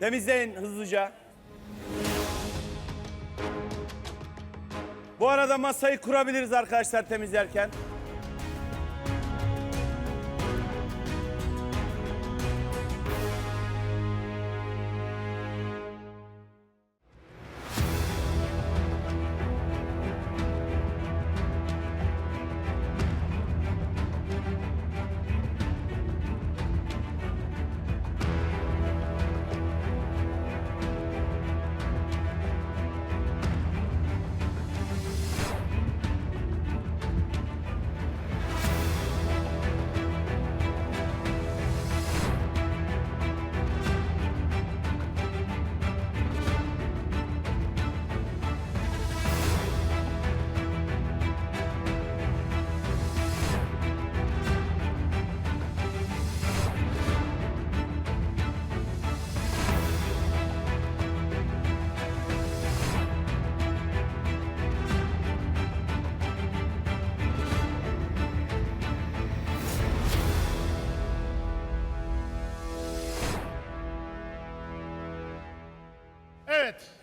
Temizleyin hızlıca. Bu arada masayı kurabiliriz arkadaşlar temizlerken.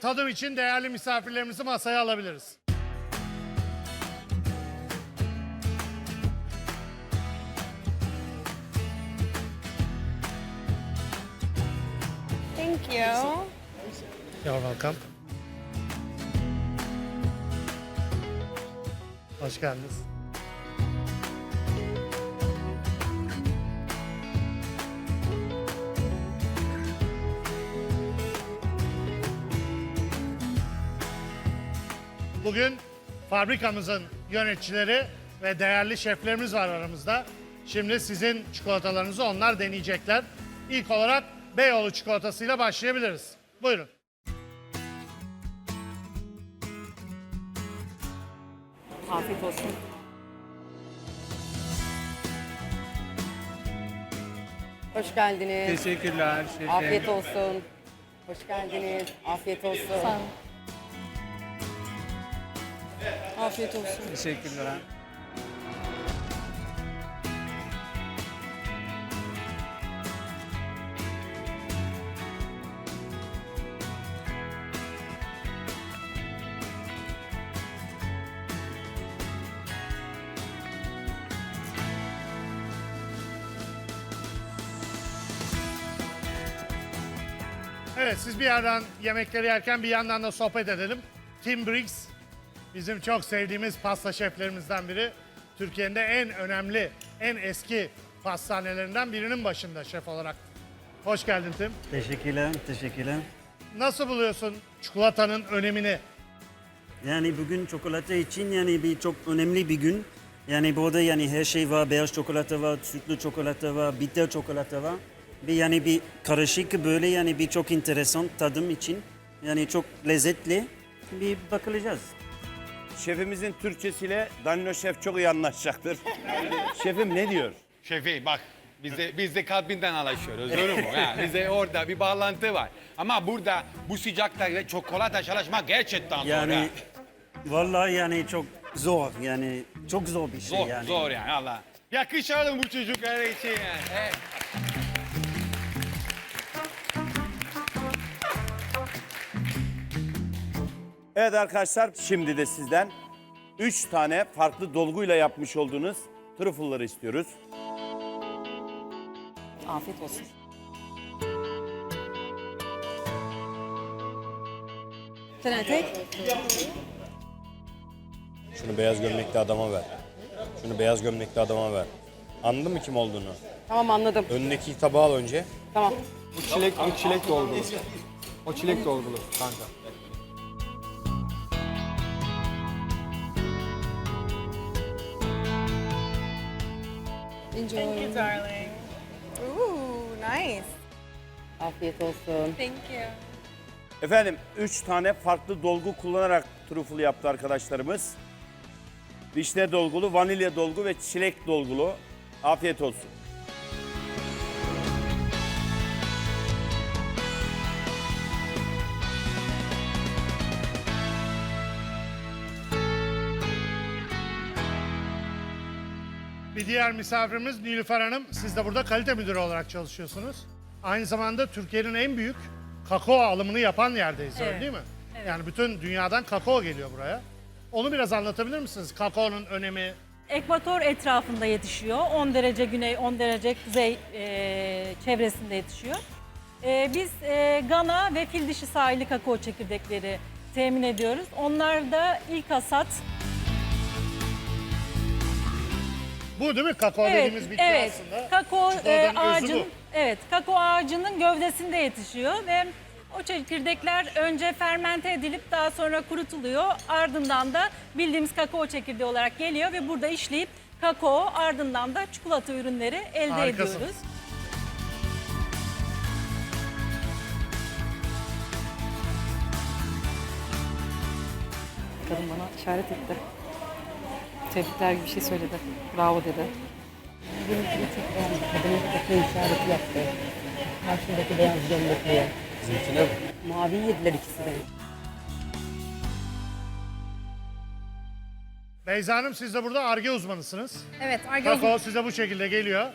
Tadım için değerli misafirlerimizi masaya alabiliriz. Thank you. You're welcome. Hoş geldiniz. Bugün fabrikamızın yöneticileri ve değerli şeflerimiz var aramızda. Şimdi sizin çikolatalarınızı onlar deneyecekler. İlk olarak Beyoğlu çikolatasıyla başlayabiliriz. Buyurun. Afiyet olsun. Hoş geldiniz. Teşekkürler şefim. Afiyet olsun. Hoş geldiniz. Afiyet olsun. Afiyet olsun. Teşekkürler. Evet siz bir yerden yemekleri yerken bir yandan da sohbet edelim. Tim Briggs bizim çok sevdiğimiz pasta şeflerimizden biri. Türkiye'nin de en önemli, en eski pastanelerinden birinin başında şef olarak. Hoş geldin Tim. Teşekkürler, teşekkürler. Nasıl buluyorsun çikolatanın önemini? Yani bugün çikolata için yani bir çok önemli bir gün. Yani burada yani her şey var, beyaz çikolata var, sütlü çikolata var, bitter çikolata var. Bir yani bir karışık böyle yani bir çok enteresan tadım için. Yani çok lezzetli. Bir bakılacağız. Şefimizin Türkçesiyle Danilo Şef çok iyi anlaşacaktır. Şefim ne diyor? Şefi bak biz de, biz de kalbinden anlaşıyoruz öyle mi? Ha, bize orada bir bağlantı var. Ama burada bu sıcakta ve çikolata çalışmak gerçekten zor. Yani ha. vallahi yani çok zor yani çok zor bir şey Zor, yani. zor yani Allah. Yakışalım bu çocuklara için yani. Evet. Evet arkadaşlar şimdi de sizden 3 tane farklı dolguyla yapmış olduğunuz truffle'ları istiyoruz. Afiyet olsun. Take? Şunu beyaz gömlekli adama ver. Şunu beyaz gömlekli adama ver. Anladın mı kim olduğunu? Tamam anladım. Önündeki tabağı al önce. Tamam. Bu çilek, bu çilek dolgulu. O çilek dolgulu kanka. Enjoy. Thank you, darling. Ooh, nice. Afiyet olsun. Thank you. Efendim 3 tane farklı dolgu kullanarak truffle yaptı arkadaşlarımız. Vişne dolgulu, vanilya dolgu ve çilek dolgulu. Afiyet olsun. Diğer misafirimiz Nilüfer Hanım. Siz de burada kalite müdürü olarak çalışıyorsunuz. Aynı zamanda Türkiye'nin en büyük kakao alımını yapan yerdeyiz öyle Evet. değil mi? Yani bütün dünyadan kakao geliyor buraya. Onu biraz anlatabilir misiniz? Kakaonun önemi, Ekvator etrafında yetişiyor. 10 derece güney, 10 derece kuzey e, çevresinde yetişiyor. E, biz e, Gana ve fil dişi sahili kakao çekirdekleri temin ediyoruz. Onlar da ilk hasat. Bu değil mi? Kakao dediğimiz bitki evet. aslında. Kakao e, bu. evet, kakao ağacının gövdesinde yetişiyor ve o çekirdekler önce fermente edilip daha sonra kurutuluyor. Ardından da bildiğimiz kakao çekirdeği olarak geliyor ve burada işleyip kakao ardından da çikolata ürünleri elde Harikasın. ediyoruz. Kadın bana işaret etti. Tebrikler gibi bir şey söyledi. Bravo dedi. Çok beğendim. Kadının tekne işareti yaptı. Karşımdaki beyaz gömlekliye. Bizimkine Mavi yediler ikisi de. Beyza Hanım siz de burada arge uzmanısınız. Evet, Arge Kakao size bu şekilde geliyor.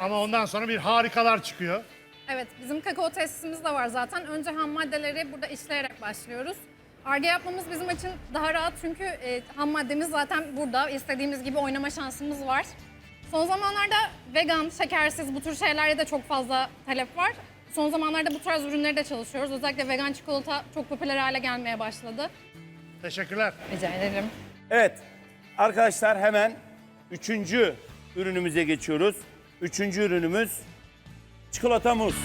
Ama ondan sonra bir harikalar çıkıyor. Evet, bizim kakao tesisimiz de var zaten. Önce ham maddeleri burada işleyerek başlıyoruz. Arge yapmamız bizim için daha rahat çünkü e, ham maddemiz zaten burada. İstediğimiz gibi oynama şansımız var. Son zamanlarda vegan, şekersiz bu tür şeylerde de çok fazla talep var. Son zamanlarda bu tarz ürünleri de çalışıyoruz. Özellikle vegan çikolata çok popüler hale gelmeye başladı. Teşekkürler. Rica ederim. Evet arkadaşlar hemen üçüncü ürünümüze geçiyoruz. Üçüncü ürünümüz çikolata muz.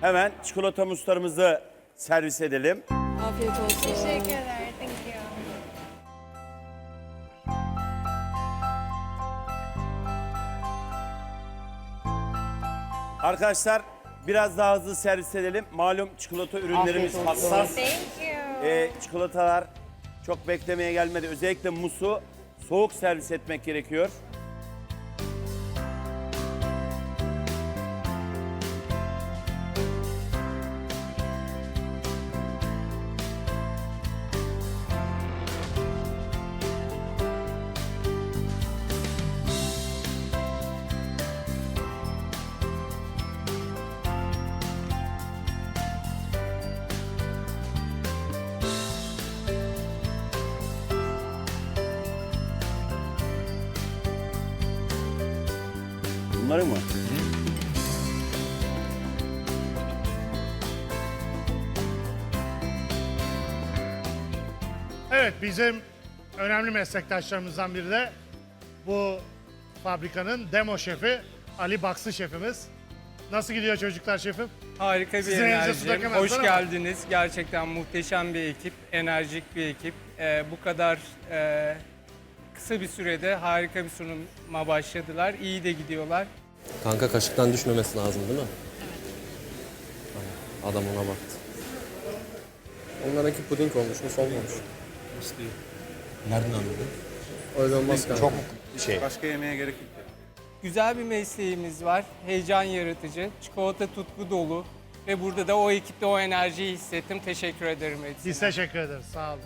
Hemen çikolata muzlarımızı servis edelim. Afiyet olsun. Teşekkürler. Thank you. Arkadaşlar biraz daha hızlı servis edelim. Malum çikolata ürünlerimiz Afiyet olsun. hassas. Thank you. Ee, çikolatalar çok beklemeye gelmedi. Özellikle musu soğuk servis etmek gerekiyor. Bunları mı? Evet bizim önemli meslektaşlarımızdan biri de bu fabrikanın demo şefi Ali Baksı şefimiz. Nasıl gidiyor çocuklar şefim? Harika bir Sizin elinize su enerji. dökemezler Hoş ama. geldiniz. Gerçekten muhteşem bir ekip, enerjik bir ekip. Ee, bu kadar e, kısa bir sürede harika bir sunuma başladılar. İyi de gidiyorlar. Kanka kaşıktan düşmemesi lazım değil mi? Adam ona baktı. Onlarınki puding olmuş mu olmamış. nasıl değil? Nereden anladın? Öyle olmaz kanka. Çok şey. Başka yemeğe gerek yok. Güzel bir mesleğimiz var. Heyecan yaratıcı, çikolata tutku dolu. Ve burada da o ekipte o enerjiyi hissettim. Teşekkür ederim hepsine. Biz teşekkür ederiz. Sağ olun.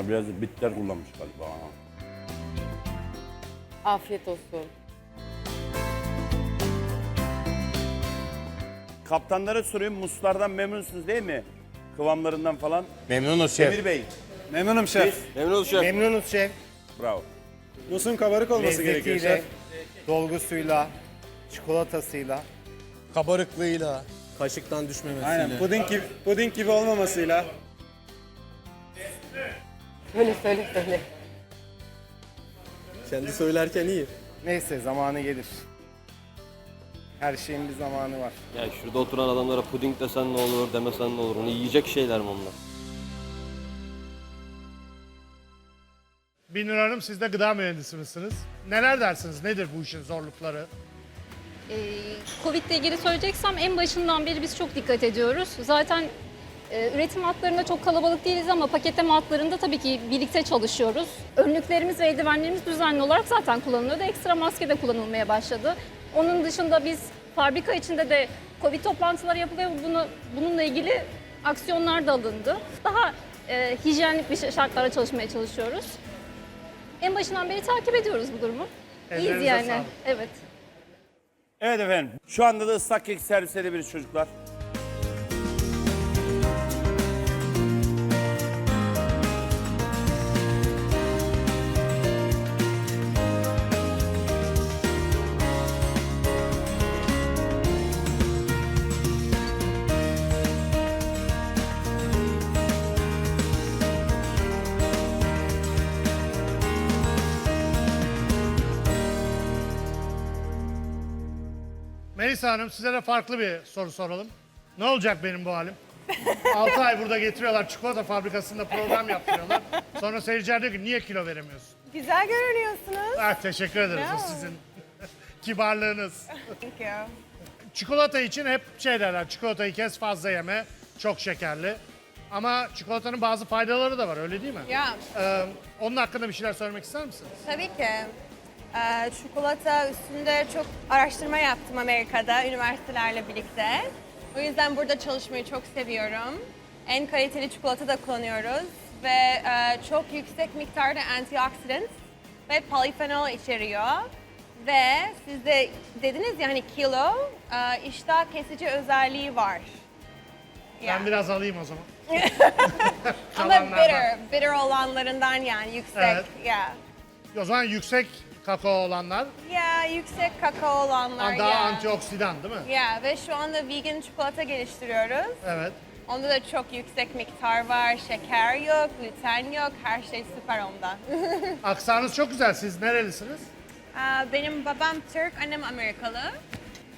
Bunlar biraz bitter kullanmış galiba. Afiyet olsun. Kaptanlara sorayım muslardan memnunsunuz değil mi? Kıvamlarından falan. Memnunuz şef. Emir Bey. Memnunum şef. Memnunuz şef. Memnunuz şef. Bravo. Musun kabarık olması gerekiyor şef. dolgusuyla, çikolatasıyla. Kabarıklığıyla. Kaşıktan düşmemesiyle. Puding gibi, puding gibi olmamasıyla. Söyle söyle söyle. Kendi söylerken iyi. Neyse zamanı gelir. Her şeyin bir zamanı var. Ya şurada oturan adamlara puding desen ne olur, demesen ne olur? Onu yiyecek şeyler mi onlar? Binur Hanım siz de gıda mühendisi misiniz? Neler dersiniz? Nedir bu işin zorlukları? Ee, Covid ile ilgili söyleyeceksem en başından beri biz çok dikkat ediyoruz. Zaten üretim hatlarında çok kalabalık değiliz ama paketleme hatlarında tabii ki birlikte çalışıyoruz. Önlüklerimiz ve eldivenlerimiz düzenli olarak zaten kullanılıyordu. Ekstra maske de kullanılmaya başladı. Onun dışında biz fabrika içinde de Covid toplantıları yapılıyor. Bunu, bununla ilgili aksiyonlar da alındı. Daha e, hijyenlik bir şartlarda çalışmaya çalışıyoruz. En başından beri takip ediyoruz bu durumu. İyiyiz yani. sağlık. Evet. Evet efendim. Şu anda da ıslak kek servis edebiliriz çocuklar. Melisa Hanım size de farklı bir soru soralım. Ne olacak benim bu halim? 6 ay burada getiriyorlar çikolata fabrikasında program yaptırıyorlar. Sonra seyirciler diyor ki niye kilo veremiyorsun? Güzel görünüyorsunuz. Ah, teşekkür ederiz o Bravo. sizin kibarlığınız. Thank you. Çikolata için hep şey derler, çikolatayı kes fazla yeme, çok şekerli. Ama çikolatanın bazı faydaları da var öyle değil mi? Ya Ee, onun hakkında bir şeyler söylemek ister misiniz? tabii ki. Ee, çikolata üstünde çok araştırma yaptım Amerika'da üniversitelerle birlikte. O yüzden burada çalışmayı çok seviyorum. En kaliteli çikolata da kullanıyoruz ve e, çok yüksek miktarda antioksidan ve polifenol içeriyor. Ve siz de dediniz ya hani kilo, e, iştah kesici özelliği var. Ben biraz alayım o zaman. Ama kalanlardan. bitter, bitter olanlarından yani yüksek. Evet. Ya. O zaman yüksek kakao olanlar Ya yüksek kakao olanlar daha ya. antioksidan değil mi? Ya ve şu anda vegan çikolata geliştiriyoruz. Evet. Onda da çok yüksek miktar var. Şeker yok, gluten yok. Her şey süper onda. Aksanınız çok güzel. Siz nerelisiniz? Aa, Benim babam Türk, annem Amerikalı.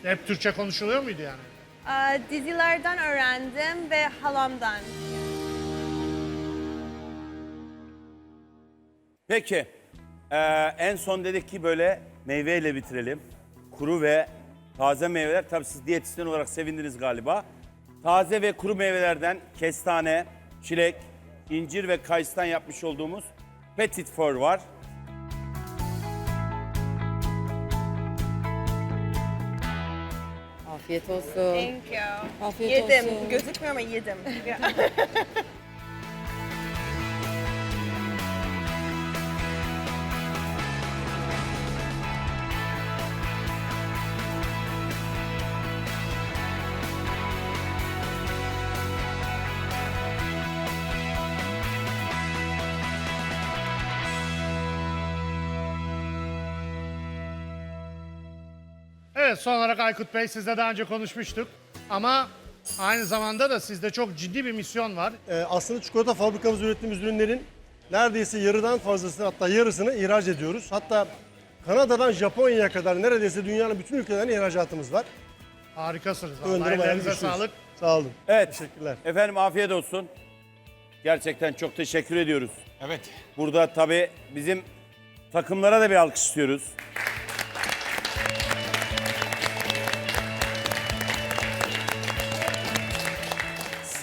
Hep Türkçe konuşuluyor muydu yani? Aa, Dizilerden öğrendim ve halamdan. Peki. Ee, en son dedik ki böyle meyveyle bitirelim. Kuru ve taze meyveler. Tabii siz diyetisyen olarak sevindiniz galiba. Taze ve kuru meyvelerden kestane, çilek, incir ve kayısıdan yapmış olduğumuz Petit Four var. Afiyet olsun. Thank you. Afiyet yedim. olsun. Gözükmüyor ama yedim. Evet son olarak Aykut Bey sizle daha önce konuşmuştuk. Ama aynı zamanda da sizde çok ciddi bir misyon var. Ee, aslında çikolata fabrikamız ürettiğimiz ürünlerin neredeyse yarıdan fazlasını hatta yarısını ihraç ediyoruz. Hatta Kanada'dan Japonya'ya kadar neredeyse dünyanın bütün ülkelerine ihracatımız var. Harikasınız. Allah bayağı ellerinize sağlık. Sağ olun. Evet. Teşekkürler. Efendim afiyet olsun. Gerçekten çok teşekkür ediyoruz. Evet. Burada tabii bizim takımlara da bir alkış istiyoruz.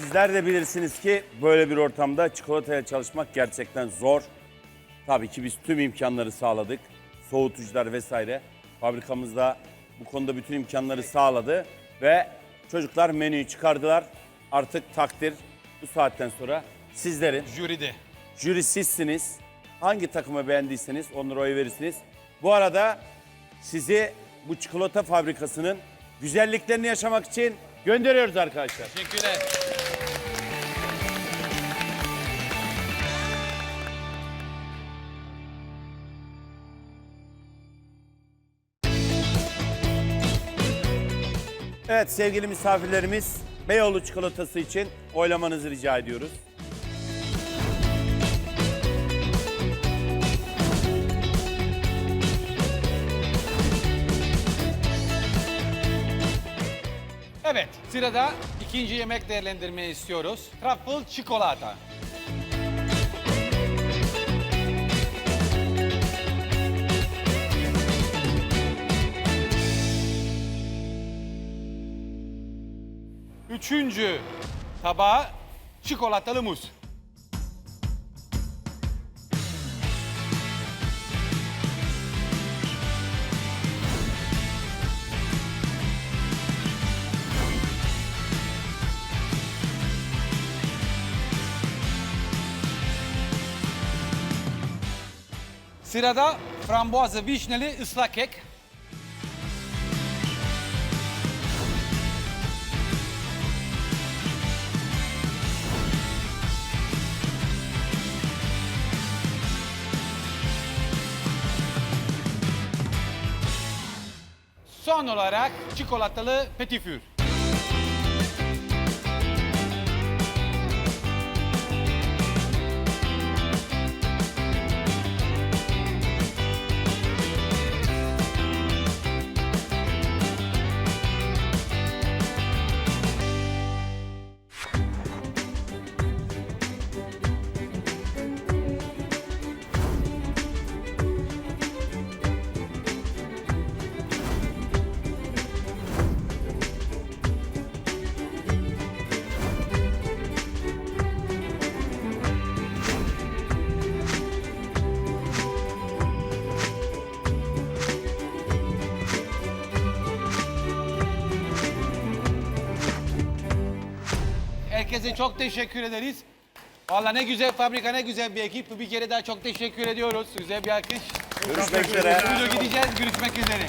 Sizler de bilirsiniz ki böyle bir ortamda çikolataya çalışmak gerçekten zor. Tabii ki biz tüm imkanları sağladık. Soğutucular vesaire. Fabrikamızda bu konuda bütün imkanları sağladı ve çocuklar menüyü çıkardılar. Artık takdir bu saatten sonra sizlerin. Jüride. Jüri sizsiniz. Hangi takımı beğendiyseniz onlara oy verirsiniz. Bu arada sizi bu çikolata fabrikasının güzelliklerini yaşamak için gönderiyoruz arkadaşlar. Teşekkürler. Evet sevgili misafirlerimiz Beyoğlu çikolatası için oylamanızı rica ediyoruz. Evet, sırada ikinci yemek değerlendirmeyi istiyoruz. Truffle çikolata. Üçüncü tabağa çikolatalı muz. Sırada frambuazlı vişneli ıslak kek. Son olarak çikolatalı petit Herkese çok teşekkür ederiz. Valla ne güzel fabrika, ne güzel bir ekip. Bir kere daha çok teşekkür ediyoruz. Güzel bir alkış. Görüşmek üzere. Video gideceğiz, görüşmek üzere.